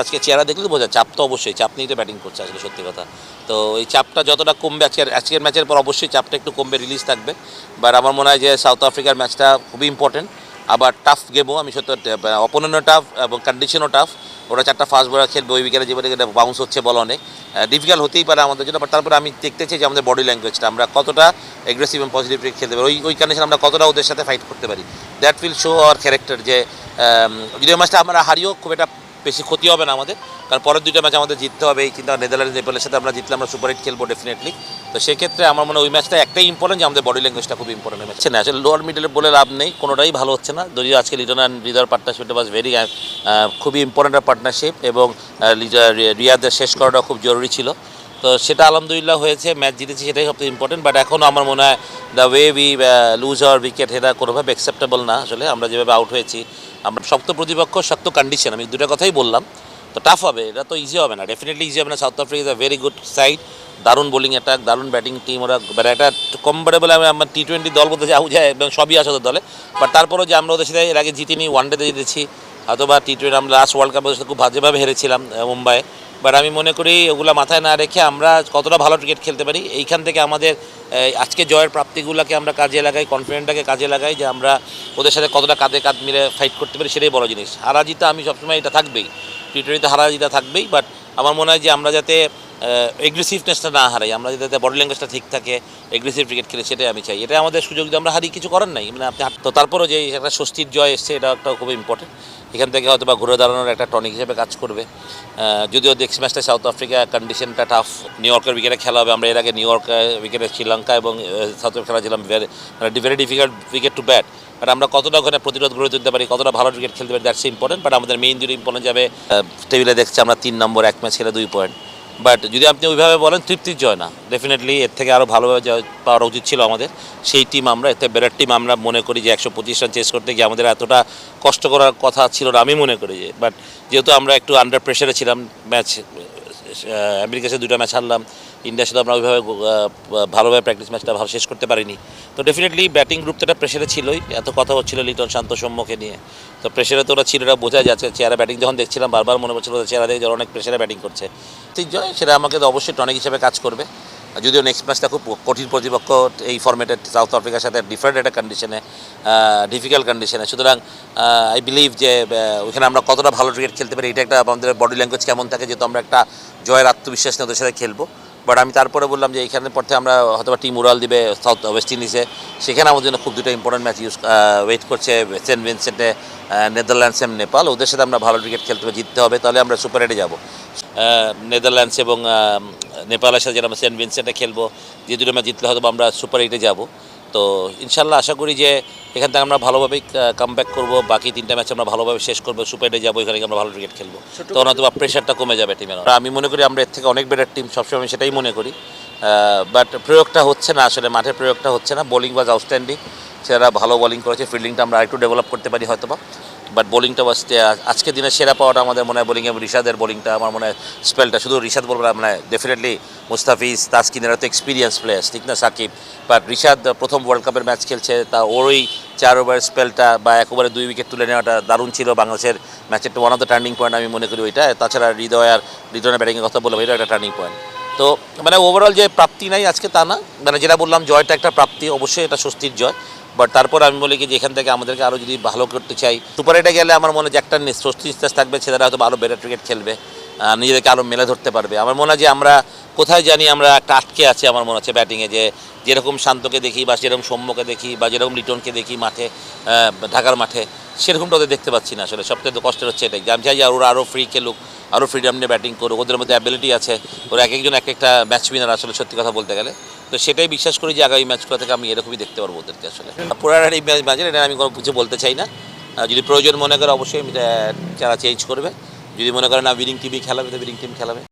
আজকে চেহারা দেখলে বোঝা চাপ তো অবশ্যই, চাপ নিয়ে তো ব্যাটিং করছে আসলে সত্যি কথা। তো এই চাপটা যতটা কমবে আজকের আজকের ম্যাচের পর অবশ্যই চাপটা একটু কমবে রিলিজ থাকবে। বাট আমার মনে হয় যে সাউথ আফ্রিকার ম্যাচটা খুবই ইম্পর্টেন্ট আবার টাফ গেমও আমি সত্যি অপোনেন্টও টাফ এবং কন্ডিশনও টাফ ওরা চারটা ফাস্ট বলার খেলবে, ওই উইকেটে যেভাবে বাউন্স হচ্ছে বল অনেক। ডিফিকাল্ট হতেই পারে আমাদের জন্য বাট তারপরে আমি দেখতে চাই যে আমাদের বডি ল্যাঙ্গুয়েজটা আমরা কতটা এগ্রেসিভ এবং পজিটিভ খেলতে পারি। ওই ওই কন্ডিশন আমরা কতটা ওদের সাথে ফাইট করতে পারি? That will show our character যে যদি ম্যাচটা আমরা হারিও খুব একটা বেশি ক্ষতি হবে না আমাদের। কারণ পরের দুটো ম্যাচ আমাদের জিততে হবে, এই চিন্তা নেদারল্যান্ড নেপালের সাথে আমরা জিতলে আমরা সুপার হিট খেলব ডেফিনেটলি তো সেক্ষেত্রে আমার মনে ওই ম্যাচটা একটাই ইম্পর্টেন্ট যে আমাদের বডি ল্যাঙ্গুয়েজটা খুব ইম্পর্টেন্ট ম্যাচ না আসলে লোয়ার মিডলে বলে লাভ নেই, কোনোটাই ভালো হচ্ছে না। যদিও আজকে লিডন অ্যান্ড রিদার পার্টনারশিপটা বাস ভেরি খুবই ইম্পর্টেন্ট পার্টনারশিপ এবং রিয়াদের শেষ করাটা খুব জরুরি ছিল। তো সেটা আলহামদুলিল্লাহ হয়েছে ম্যাচ জিতেছি সেটাই সবথেকে ইম্পর্টেন্ট বাট এখনও আমার মনে হয় the way we lose our wicket এটা কোনোভাবে অ্যাকসেপ্টেবল না। আসলে আমরা যেভাবে আউট হয়েছি, আমরা শক্ত প্রতিপক্ষ, শক্ত কন্ডিশন আমি দুটো কথাই বললাম। তো টাফ হবে, এটা তো ইজি হবে না ডেফিনেটলি ইজি হবে না। South Africa is a very good side দারুণ বোলিং অ্যাটাক দারুণ ব্যাটিং টিম ওরা মানে একটা কমফোর্টেবল আমি আমার টি টোয়েন্টি দল বলতে যাও যায় এবং সবই আছে ওদের দলে। বাট তারপরেও যে আমরা ওদের সাথে এর আগে জিতিনি ওয়ানডেতে জিতেছি অথবা টি টোয়েন্টি আমরা লাস্ট ওয়ার্ল্ড কাপে খুব বাজেভাবে হেরেছিলাম মুম্বাইয়ে। বাট আমি মনে করি ওগুলো মাথায় না রেখে আমরা কতটা ভালো ক্রিকেট খেলতে পারি, এইখান থেকে আমাদের আজকে জয়ের প্রাপ্তিগুলোকে আমরা কাজে লাগাই কনফিডেন্টটাকে কাজে লাগাই যে আমরা ওদের সাথে কতটা কাঁধে কাঁধ মিলে ফাইট করতে পারি সেটাই বড় জিনিস। হারা জিতা আমি সবসময় এটা থাকবেই টি টোয়েন্টিতে হারা জিতা থাকবেই বাট আমার মনে হয় যে আমরা যাতে এগ্রেসিভনেসটা না হারাই, আমরা যাতে বডি ল্যাঙ্গুয়েজটা ঠিক থাকে এগ্রেসিভ ক্রিকেট খেলে সেটাই আমি চাই। এটা আমাদের সুযোগ আমরা হারি কিছু করার নাই। মানে আপনি তো তারপরও যে একটা স্বস্তির জয় এসছে এটা একটা খুব ইম্পর্টেন্ট এখান থেকে হয়তো বা ঘুরে দাঁড়ানোর একটা টনিক হিসেবে কাজ করবে। যদিও নেক্সট ম্যাচটা সাউথ আফ্রিকা কন্ডিশনটা টাফ নিউ ইয়র্কের উইকেটে খেলা হবে। আমরা এর আগে নিউ ইয়র্ক উইকেটে শ্রীলঙ্কা এবং সাউথ আফ্রিকা খেলেছিলাম। ভেরি মানে very difficult wicket to bat but আমরা কতটা ওখানে প্রতিরোধ গড়ে তুলতে পারি, কতটা ভালো উইকেট খেলতে পারি দ্যাটস ইম্পর্টেন্ট বাট আমাদের মেইন যদি ইম্পর্টেন্ট যাবে টেবিলে দেখছি আমরা তিন নম্বর এক ম্যাচ খেলে দুই পয়েন্ট বাট যদি আপনি ওইভাবে বলেন, তৃপ্তির জয় না। ডেফিনেটলি এর থেকে আরও ভালোভাবে পাওয়ার উচিত ছিল আমাদের। সেই টিম আমরা, এতে বেটার টিম আমরা মনে করি যে একশো পঁচিশ রান চেস করতে গিয়ে আমাদের এতটা কষ্ট করার কথা ছিল না, আমি মনে করি যে। বাট যেহেতু আমরা একটু আন্ডার প্রেশারে ছিলাম ম্যাচ আমেরিকার দুটো ম্যাচ হারলাম ইন্ডিয়ার সাথে আমরা ওইভাবে ভালোভাবে প্র্যাকটিস ম্যাচটা ভালো শেষ করতে পারিনি। তো ডেফিনেটলি ব্যাটিং গ্রুপ তো একটা প্রেশারে ছিলই, এত কথা হচ্ছিল লিটন শান্ত সম্মুখে নিয়ে। তো প্রেশারে তো ওরা ছিল ওরা বোঝা যাচ্ছে চেয়ারে ব্যাটিং যখন দেখছিলাম, বারবার মনে ওদের চেহারা দেখে অনেক প্রেশারে ব্যাটিং করছে। ঠিক জয় সেটা আমাকে তো অবশ্যই টনিক হিসেবে কাজ করবে। যদিও নেক্সট ম্যাচটা খুব কঠিন প্রতিপক্ষ, এই ফর্মেটে সাউথ আফ্রিকার সাথে ডিফারেন্ট একটা কন্ডিশনে ডিফিকাল্ট কন্ডিশনে সুতরাং আই বিলিভ যে ওইখানে আমরা কতটা ভালো ক্রিকেট খেলতে পারি, এটা একটা আমাদের বডি ল্যাঙ্গুয়েজ কেমন থাকে, যেহেতু আমরা একটা জয়ের আত্মবিশ্বাস নিয়ে ওদের সাথে খেলব। বাট আমি তারপরে বললাম যে এইখানে থেকে আমরা হয়তো টিম উড়াল দিবে সাউথ ওয়েস্ট ইন্ডিজে সেখানে আমাদের জন্য খুব দুটো ইম্পর্টেন্ট ম্যাচ ইউজ ওয়েট করছে সেন্ট ভিনসেন্টে নেদারল্যান্ডস এবং নেপাল ওদের সাথে আমরা ভালো ক্রিকেট খেলতে হবে, জিততে হবে, তাহলে আমরা সুপার এইটে যাব। নেদারল্যান্ডস এবং নেপালের সাথে যেটা আমরা সেন্ট ভিনসেন্টে খেলব, যে দুটো ম্যাচ জিতলে হয়তো আমরা সুপার এইটে যাব। তো ইনশাল্লাহ আশা করি যে এখান থেকে আমরা ভালোভাবেই কাম ব্যাক করব। বাকি তিনটা ম্যাচ আমরা ভালোভাবে শেষ করব। সুপার ডে যাব এখানে আমরা ভালো ক্রিকেট খেলব। তখন হয়তো প্রেশারটা কমে যাবে টিমের আমি মনে করি আমরা এর থেকে অনেক বেটার টিম সবসময় আমি সেটাই মনে করি। বাট প্রয়োগটা হচ্ছে না আসলে মাঠের প্রয়োগটা হচ্ছে না। বোলিং ওয়াজ আউটস্ট্যান্ডিং সেরা ভালো বোলিং করেছে। ফিল্ডিংটা আমরা আরেকটু ডেভেলপ করতে পারি হয়তো বা বাট বোলিংটা বাস আজকে দিনে সেরা পাওয়াটা আমাদের মনে হয় বোলিং এবং রিশাদের বোলিংটা আমার মনে হয় স্পেলটা শুধু রিশাদ বলব না মানে ডেফিনেটলি মুস্তাফিজ তাসকিনেরা তো এক্সপিরিয়েন্স প্লেয়ার্স ঠিক না, সাকিব? বাট রিশাদ প্রথম ওয়ার্ল্ড কাপের ম্যাচ খেলছে, তা ওরই চার ওভার স্পেলটা বা এক ওভারে দুই উইকেট তুলে নেওয়াটা দারুণ ছিল বাংলাদেশের ম্যাচের one of the turning point আমি মনে করি ওইটা। তাছাড়া হৃদয় আর হৃদয়ের ব্যাটিংয়ের কথা বললাম এটা একটা টার্নিং পয়েন্ট তো মানে ওভারঅল যে প্রাপ্তি নাই আজকে তা না মানে যেটা বললাম, জয়টা একটা প্রাপ্তি, অবশ্যই এটা স্বস্তির জয়। বাট তারপর আমি বলি কি যে এখান থেকে আমাদেরকে আরও যদি ভালো করতে চাই সুপার এইটে গেলে আমার মনে হয় যে একটা স্বস্তি নিঃশ্বাস থাকবে, ছেলেরা হয়তো আরও বেটার ক্রিকেট খেলবে নিজেদেরকে আরও মেলে ধরতে পারবে। আমার মনে হয় যে আমরা কোথায় জানি আমরা একটা আটকে আছি আমার মনে হচ্ছে ব্যাটিংয়ে যে যেরকম শান্তকে দেখি বা যেরকম সৌম্যকে দেখি বা যেরকম লিটনকে দেখি মাঠে ঢাকার মাঠে, সেরকমটা ওদের দেখতে পাচ্ছি না আসলে। সবথেকে কষ্টের হচ্ছে এটাই। আমি চাই যে ওরা আরও ফ্রি খেলুক আরও ফ্রিডম নিয়ে ব্যাটিং করুক। ওদের মধ্যে অ্যাবিলিটি আছে। ওরা এক একজন এক একটা ম্যাচ উইনার আসলে সত্যি কথা বলতে গেলে। তো সেটাই বিশ্বাস করি যে আগামী ম্যাচগুলো থেকে আমি এরকমই দেখতে পারব ওদেরকে আসলে। পুরার এই ম্যাচের এটা আমি কোনো কিছু বলতে চাই না। যদি প্রয়োজন মনে করে অবশ্যই তারা চেঞ্জ করবে। যদি মনে করে না উইনিং টিমই খেলাবে, তো উইনিং টিম খেলাবে।